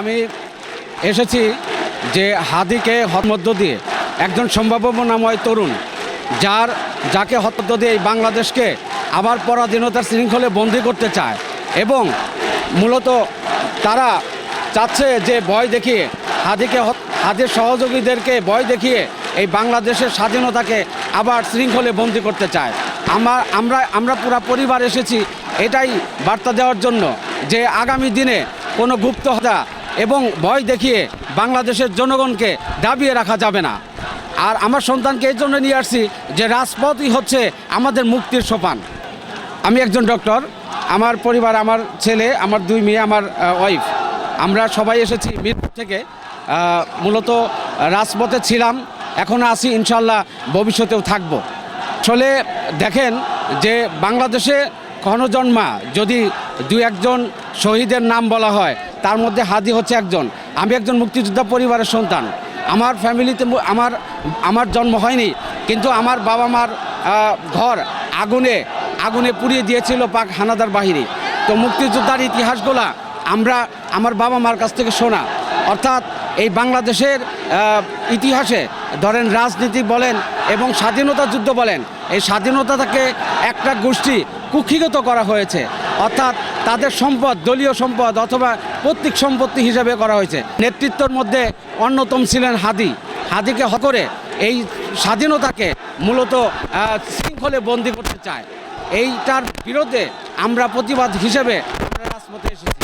আমি এসেছি যে হাদিকে হত মধ্য দিয়ে, একজন সম্ভাবনাময় তরুণ, যার, যাকে হত্য দিয়ে এই বাংলাদেশকে আবার পরাধীনতার শৃঙ্খলে বন্দি করতে চায় এবং মূলত তারা চাচ্ছে যে ভয় দেখিয়ে, হাদিকে হাদির সহযোগীদেরকে ভয় দেখিয়ে এই বাংলাদেশের স্বাধীনতাকে আবার শৃঙ্খলে বন্দি করতে চায়। আমার আমরা আমরা পুরা পরিবার এসেছি এটাই বার্তা দেওয়ার জন্য যে আগামী দিনে কোনো গুপ্ত হত্যা এবং ভয় দেখিয়ে বাংলাদেশের জনগণকে দাবিয়ে রাখা যাবে না। আর আমার সন্তানকে এই জন্য নিয়ে আসছি যে রাজপথই হচ্ছে আমাদের মুক্তির সোপান। আমি একজন ডক্টর, আমার পরিবার, আমার ছেলে, আমার দুই মেয়ে, আমার ওয়াইফ আমরা সবাই এসেছি মিরপুর থেকে মূলত রাজপথে ছিলাম এখনও আসি ইনশাল্লাহ ভবিষ্যতেও থাকব। আসলে দেখেন যে বাংলাদেশে ক্ষণজন্মা যদি দু একজন শহীদের নাম বলা হয়। তার মধ্যে হাদি হচ্ছে একজন। আমি একজন মুক্তিযোদ্ধা পরিবারের সন্তান। আমার ফ্যামিলিতে আমার আমার জন্ম হয়নি, কিন্তু আমার বাবা মার ঘর আগুনে আগুনে পুড়িয়ে দিয়েছিল পাক হানাদার বাহিনী। তো মুক্তিযোদ্ধার ইতিহাসগুলা আমরা আমার বাবা মার কাছ থেকে শোনা। অর্থাৎ এই বাংলাদেশের ইতিহাসে ধরেন রাজনীতি বলেন এবং স্বাধীনতা যুদ্ধ বলেন, এই স্বাধীনতাটাকে একটা গোষ্ঠী কুক্ষিগত করা হয়েছে। অর্থাৎ তাদের সম্পদ, দলীয় সম্পদ অথবা পৈতৃক সম্পত্তি হিসেবে করা হয়েছে। নেতৃত্বর মধ্যে অন্যতম ছিলেন হাদি। হাদিকে হকরে করে এই স্বাধীনতাকে মূলত শৃঙ্খলে বন্দি করতে চায়। এইটার বিরুদ্ধে আমরা প্রতিবাদ হিসেবে রাজপথে এসেছি।